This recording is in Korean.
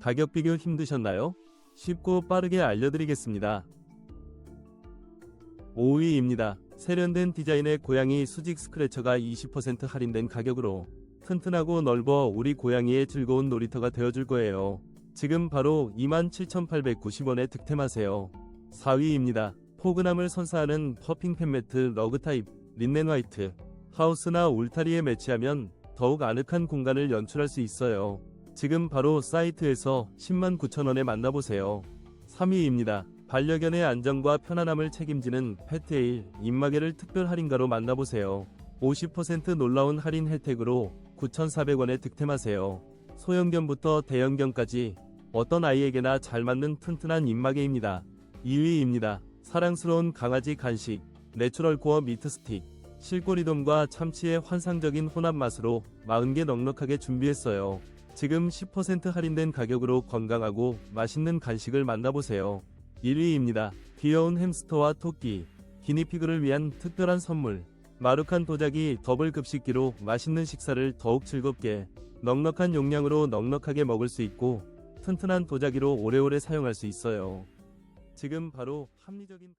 가격 비교 힘드셨나요? 쉽고 빠르게 알려드리겠습니다. 5위입니다. 세련된 디자인의 고양이 수직 스크래처가 20% 할인된 가격으로 튼튼하고 넓어 우리 고양이의 즐거운 놀이터가 되어줄 거예요. 지금 바로 27,890원에 득템하세요. 4위입니다. 포근함을 선사하는 퍼핑 팬매트 러그 타입 린넨 화이트 하우스나 울타리에 매치하면 더욱 아늑한 공간을 연출할 수 있어요. 지금 바로 사이트에서 10만 9천원에 만나보세요. 3위입니다. 반려견의 안정과 편안함을 책임지는 패트에일 입마개를 특별 할인가로 만나보세요. 50% 놀라운 할인 혜택으로 9,400원에 득템하세요. 소형견부터 대형견까지 어떤 아이에게나 잘 맞는 튼튼한 입마개입니다. 2위입니다. 사랑스러운 강아지 간식 내추럴 코어 미트 스틱 실꼬리돔과 참치의 환상적인 혼합 맛으로 40개 넉넉하게 준비했어요. 지금 10% 할인된 가격으로 건강하고 맛있는 간식을 만나보세요. 1위입니다. 귀여운 햄스터와 토끼, 기니피그를 위한 특별한 선물. 마루칸 도자기 더블 급식기로 맛있는 식사를 더욱 즐겁게, 넉넉한 용량으로 넉넉하게 먹을 수 있고, 튼튼한 도자기로 오래오래 사용할 수 있어요. 지금 바로 합리적인